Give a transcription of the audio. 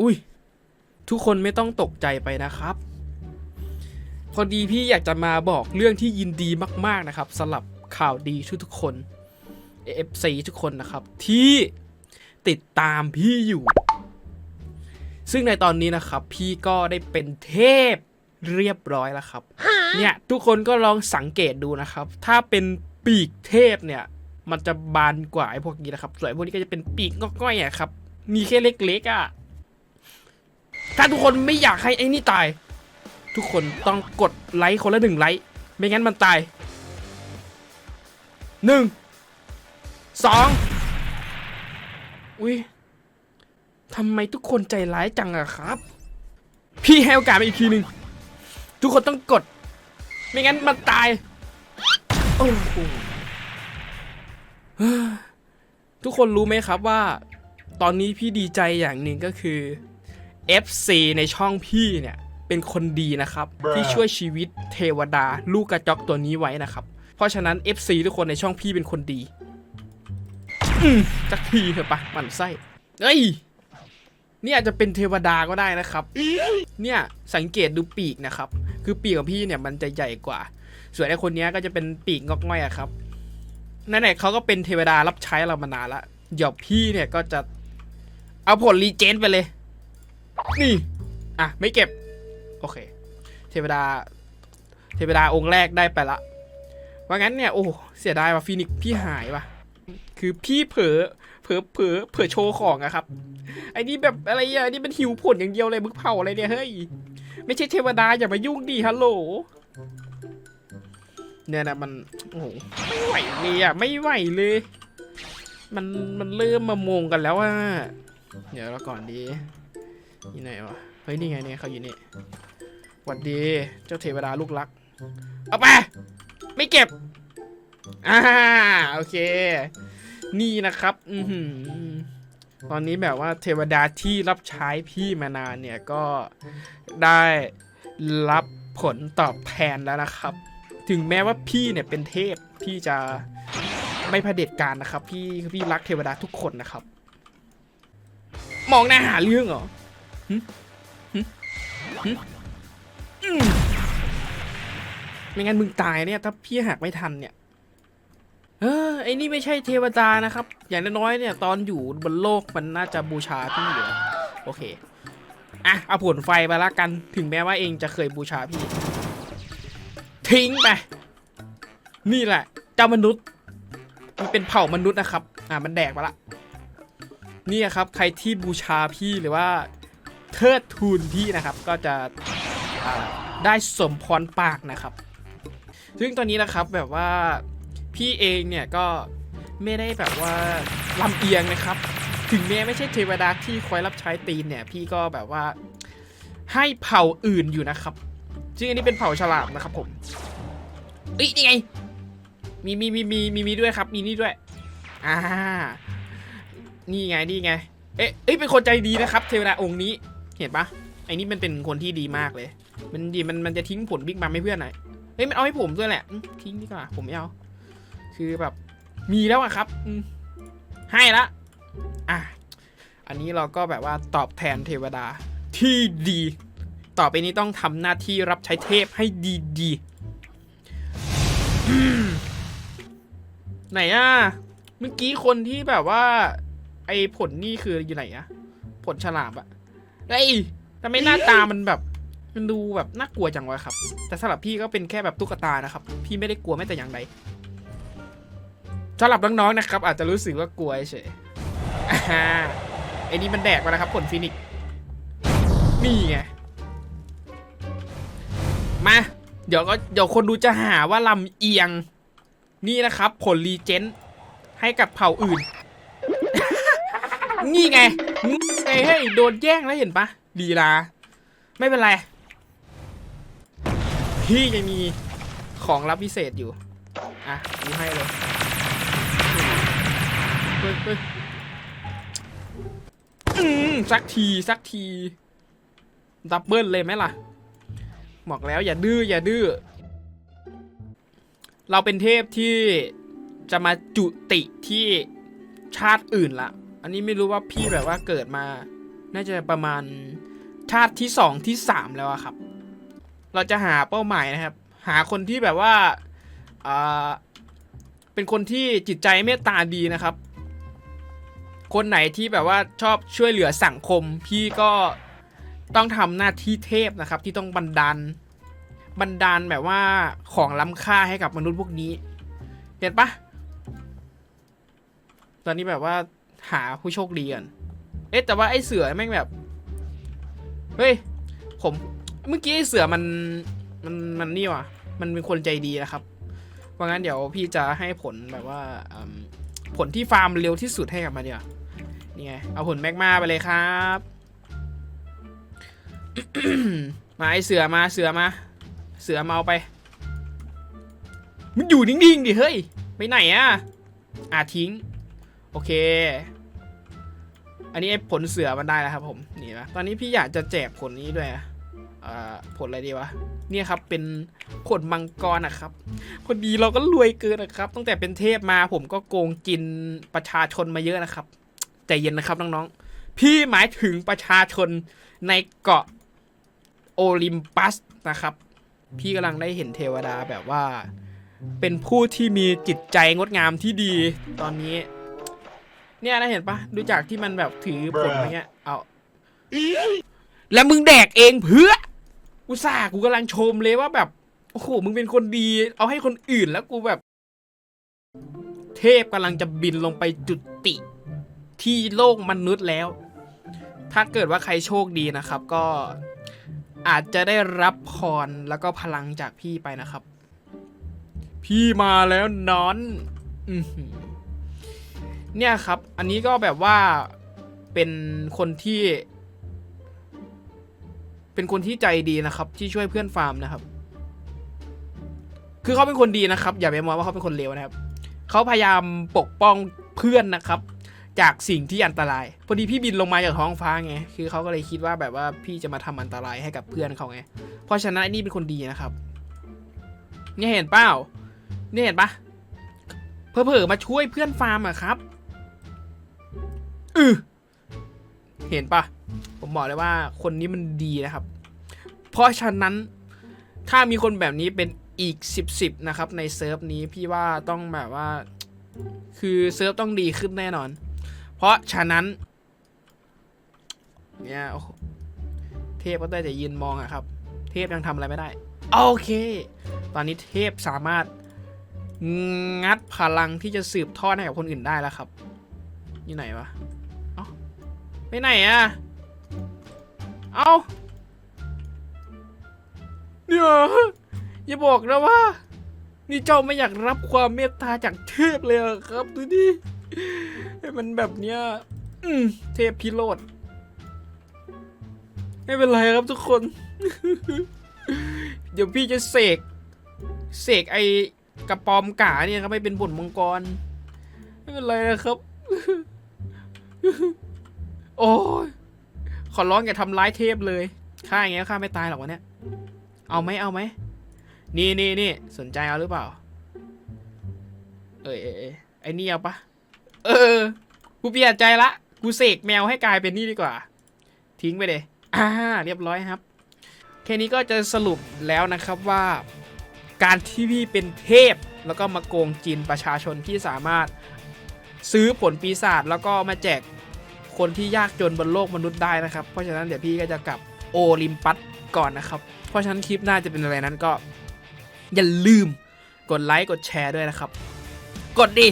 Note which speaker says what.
Speaker 1: อุ้ย ทุกคนไม่ต้องตกใจไปนะครับ พอดีพี่อยากจะมาบอกเรื่องที่ยินดีมาก ๆนะครับสำหรับข่าวดีทุกๆคน FC ทุกคนนะครับ ที่ติดตามพี่อยู่ ซึ่งในตอนนี้นะครับ พี่ก็ได้เป็นเทพเรียบร้อยแล้วครับ เนี่ย ทุกคนก็ลองสังเกตดูนะครับ ถ้าเป็นปีกเทพเนี่ย มันจะบานกว่าไอ้พวกนี้นะครับส่วนพวกนี้ก็จะเป็นปีกง่อยๆอะครับ มีแค่เล็กๆอะ ถ้าทุกคนไม่อยากให้ไอ้นี่ตาย ทุกคนต้องกดไลค์คนละหนึ่งไลค์ไม่งั้นมันตายหนึ่งสองอุ้ยทำไมทุกคนใจร้ายจังอะครับ พี่ให้โอกาสมาอีกทีหนึ่งทุกคนต้องกด ไม่งั้นมันตายโอ้โหทุกคนรู้ไหมครับว่า ตอนนี้พี่ดีใจอย่างหนึ่งก็คือ FC ในช่องพี่เนี่ยเป็นคนดีนะครับ ที่ช่วยชีวิตเทวดาลูกกระจอกตัวนี้ไว้นะครับ เพราะฉะนั้น FC ทุกคนในช่องพี่เป็นคนดีอืมจักทีเถอะปะหมันไส้เอ้ยนี่อาจจะเป็นเทวดาก็ได้นะครับ เนี่ยสังเกตดูปีกนะครับ คือปีกของพี่เนี่ยมันจะใหญ่กว่า ส่วนไอ้คนเนี้ยก็จะเป็นปีกงอกง่อยอะครับนั่นแหละเขาก็เป็นเทวดารับใช้เรามานานละเดี๋ยวพี่เนี่ยก็จะเอาผลรีเจนไปเลย นี่ อะ ไม่เก็บ โอเค เทวดา เทวดาองค์แรกได้ไปละ ว่างั้นเนี่ย โอ้ เสียดายว่ะฟีนิกซ์พี่หายว่ะ คือพี่เผลอ เผลอ เผลอ เผลอโชว์ของอะครับ ไอ้นี่แบบอะไรอะไอ้นี่เป็นหิวผลอย่างเดียวเลยมึกเผาอะไรเนี่ยเฮ้ย ไม่ใช่เทวดาอย่ามายุ่งดิฮัลโหลเนี่ยนะมันโอ้โหไม่ไหวเลยอะไม่ไหวเลย มันมันเริ่มมามงกันแล้วอะเดี๋ยวเราก่อนดี นี่ไหนวะ เฮ้ย นี่ไงเนี่ยเขาอยู่นี่หวัดดี เจ้าเทวดาลูกรัก เอาไป ไม่เก็บ อ่า โอเค นี่นะครับ อืตอนนี้แบบว่าเทวดาที่รับใช้พี่มานานเนี่ยก็ได้รับผลตอบแทนแล้วนะครับ ถึงแม้ว่าพี่เนี่ยเป็นเทพ พี่จะไม่เผด็จการนะครับ พี่พี่รักเทวดาทุกคนนะครับ มองหน้าหาเรื่องเหรอ ไม่งั้นมึงตายเนี่ย ถ้าพี่หักไม่ทันเนี่ย เออไอ้นี่ไม่ใช่เทวดานะครับ อย่างน้อยๆเนี่ย ตอนอยู่บนโลกมันน่าจะบูชาพี่อยู่แล้วโอเค อะ เอาผลไฟไปละกัน ถึงแม้ว่าเองจะเคยบูชาพี่ ทิ้งไป นี่แหละ เจ้ามนุษย์ มันเป็นเผ่ามนุษย์นะครับ อะ มันแดกไปละนี่ครับ ใครที่บูชาพี่หรือว่า เทิดทูนพี่นะครับ ก็จะได้สมพรปากนะครับ ซึ่งตอนนี้นะครับแบบว่าพี่เองเนี่ยก็ไม่ได้แบบว่าลำเอียงนะครับ ถึงแม้ไม่ใช่เทวดาที่คอยรับใช้ตีนเนี่ย พี่ก็แบบว่าให้เผ่าอื่นอยู่นะครับซึ่งอันนี้เป็นเผ่าฉลามนะครับผมเอ้ยนี่ไง มีมีมีมีมีมีด้วยครับ มีนี่ด้วย อ่า นี่ไง นี่ไง เอ๊ะเอ้ยเป็นคนใจดีนะครับ เทวดาองค์นี้ เห็นปะไอ้นี่มันเป็นคนที่ดีมากเลย มันดีมันมันจะทิ้งผลบิ๊กบัมให้เพื่อนหน่อยเฮ้ยมันเอาให้ผมด้วยแหละทิ้งดีกว่าผมไม่เอาคือแบบมีแล้วอะครับให้ละอะอันนี้เราก็แบบว่าตอบแทนเทวดาที่ดี ต่อไปนี้ต้องทำหน้าที่รับใช้เทพให้ดีๆไหนอะเมื่อกี้คนที่แบบว่า ไอ้ผลนี่คืออยู่ไหนอะผลฉลามอะ ไอ้ยทำไมหน้าตามันแบบ มันดูแบบน่ากลัวจังวะครับ แต่สำหรับพี่ก็เป็นแค่แบบตุ๊กตานะครับ พี่ไม่ได้กลัวแม้แต่อย่างใดสำหรับน้องๆนะครับ อาจจะรู้สึกว่ากลัวเฉยอ่าไอ้นี่มันแดกมาแล้วครับผลฟินิกนี่ไง มา เดี๋ยวก็เดี๋ยวคนดูจะหาว่าลำเอียง นี่นะครับ ผลรีเจนให้กับเผ่าอื่น นี่ไงนี่ไงเฮ้โดนแย่งแล้วเห็นปะลีลา ไม่เป็นไร พี่ยังมีของรับพิเศษอยู่ อะดูให้เลยเฮ้ยเฮ้ยอืมสักทีสักที ดับเบิลเลยไหมล่ะ บอกแล้วอย่าดื้ออย่าดื้อ เราเป็นเทพที่จะมาจุติที่ชาติอื่นละ อันนี้ไม่รู้ว่าพี่แบบว่าเกิดมา น่าจะประมาณชาติที่สองที่สามแล้วครับ เราจะหาเป้าหมายนะครับ หาคนที่แบบว่าอ่าเป็นคนที่จิตใจเมตตาดีนะครับ คนไหนที่แบบว่าชอบช่วยเหลือสังคม พี่ก็ต้องทำหน้าที่เทพนะครับ ที่ต้องบันดาลบันดาลแบบว่าของล้ำค่าให้กับมนุษย์พวกนี้เห็นปะตอนนี้แบบว่า หาผู้โชคดีกัน เอ๊ะแต่ว่าไอ้เสือแม่งแบบ เฮ้ย ผมเมื่อกี้ไอ้เสือมันมันมันนี่ว่ะ มันเป็นคนใจดีนะครับเพรางั้นเดี๋ยวพี่จะให้ผลแบบว่าผลที่ฟาร์มเร็วที่สุดให้กับมันเดี๋ยวนี่ไง เอาผลแมกมาไปเลยครับมาไอเสือมาเสือมา เสือมาเอาไป มันอยู่นิ่งๆดิเฮ้ย ไปไหนอะอะทิ้ง โอเค อันนี้ไอ้ผลเสือมันได้แล้วครับผมนี่นะตอนนี้พี่อยากจะแจกผลนี้ด้วยอ่าผลอะไรดีวะเนี่ยครับเป็นผลมังกรนะครับพอดีเราก็รวยเกินนะครับ ตั้งแต่เป็นเทพมาผมก็โกงกินประชาชนมาเยอะนะครับใจเย็นนะครับน้องๆพี่หมายถึงประชาชนในเกาะโอลิมปัสนะครับ พี่กำลังได้เห็นเทวดาแบบว่า เป็นผู้ที่มีจิตใจงดงามที่ดีตอนนี้ เนี่ยนะเห็นปะดูจากที่มันแบบถือผลอะไรเงี้ยเอาแล้วมึงแดกเองเพื่อกูซ่าห์กูกำลังชมเลยว่าแบบโอ้โหมึงเป็นคนดี เอาให้คนอื่นแล้วกูแบบ เทพกำลังจะบินลงไปจุติที่โลกมนุษย์แล้ว ถ้าเกิดว่าใครโชคดีนะครับ ก็อาจจะได้รับพรแล้วก็พลังจากพี่ไปนะครับ พี่มาแล้วนอน อือหือ เนี่ยครับ อันนี้ก็แบบว่าเป็นคนที่ เป็นคนที่ใจดีนะครับ ที่ช่วยเพื่อนฟาร์มนะครับ คือเขาเป็นคนดีนะครับ อย่าไปมองว่าเขาเป็นคนเลวนะครับ เขาพยายามปกป้องเพื่อนนะครับ จากสิ่งที่อันตราย พอดีพี่บินลงมาจากท้องฟ้าไง คือเขาก็เลยคิดว่าแบบว่าพี่จะมาทำอันตรายให้กับเพื่อนเขาไง เพราะฉะนั้นนี่เป็นคนดีนะครับ เนี่ยเห็นเปล่าเนี่ยเห็นปะเผลอๆมาช่วยเพื่อนฟาร์มอะครับ อือเห็นปะผมบอกเลยว่าคนนี้มันดีนะครับ เพราะฉะนั้นถ้ามีคนแบบนี้เป็นอีกสิบสิบนะครับ ในเซิร์ฟนี้พี่ว่าต้องแบบว่า คือเซิร์ฟต้องดีขึ้นแน่นอน เพราะฉะนั้น เนี่ยโอ้เทพก็ได้แต่ยืนมองอะครับ เทพยังทำอะไรไม่ได้ โอเค ตอนนี้เทพสามารถ งัดพลังที่จะสืบทอดให้กับคนอื่นได้แล้วครับ อยู่ไหนวะ ไปไหนอะเอาเดี๋ยวอย่าบอกนะว่า นี่เจ้าไม่อยากรับความเมตตาจากเทพเลยครับดูดิให้มันแบบเนี้ยเทพพิโรธไม่เป็นไรครับทุกคน เดี๋ยวพี่จะเสก เสกไอกระปอมกาเนี่ยครับไม่เป็นบทมังกร ไม่เป็นไรนะครับ โอ้ยขอร้องอย่าทำร้ายเทพเลยฆ่าอย่างเงี้ยฆ่าไม่ตายหรอกวะเนี่ย เอาไหมเอาไหมนี่นี่นี่สนใจเอาหรือเปล่า เอ้ยเอ้ยไอ้นี่เอาปะเออ กูเปลี่ยนใจละ กูเสกแมวให้กลายเป็นนี่ดีกว่า ทิ้งไปเลยอ่าเรียบร้อยครับ แค่นี้ก็จะสรุปแล้วนะครับว่า การที่พี่เป็นเทพแล้วก็มาโกงจินประชาชนที่สามารถซื้อผลปีศาจแล้วก็มาแจก คนที่ยากจนบนโลกมนุษย์ได้นะครับ เพราะฉะนั้นเดี๋ยวพี่ก็จะกลับโอลิมปัสก่อนนะครับ เพราะฉะนั้นคลิปหน้าจะเป็นอะไรนั้นก็ อย่าลืมกดไลค์กดแชร์ด้วยนะครับ กดดิ